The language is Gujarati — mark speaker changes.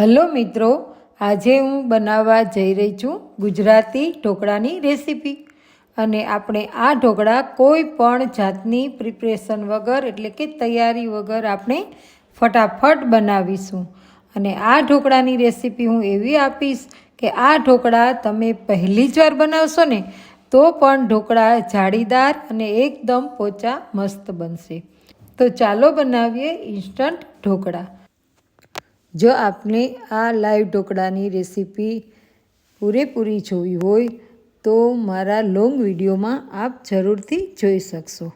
Speaker 1: હલો મિત્રો, આજે હું બનાવવા જઈ રહી છું ગુજરાતી ઢોકળાની રેસીપી. અને આપણે આ ઢોકળા કોઈ પણ જાતની પ્રિપરેશન વગર, એટલે કે તૈયારી વગર આપણે ફટાફટ બનાવીશું. અને આ ઢોકળાની રેસીપી હું એવી આપીશ કે આ ઢોકળા તમે પહેલી જ વાર બનાવશો ને, તો પણ ઢોકળા જાળીદાર અને એકદમ પોચા મસ્ત બનશે. તો ચાલો બનાવીએ ઇન્સ્ટન્ટ ઢોકળા. જો આપને આ લાઈવ ઢોકળાની રેસીપી પૂરેપૂરી જોવી હોય તો મારા લોંગ વિડીયોમાં આપ જરૂરથી જોઈ શકશો.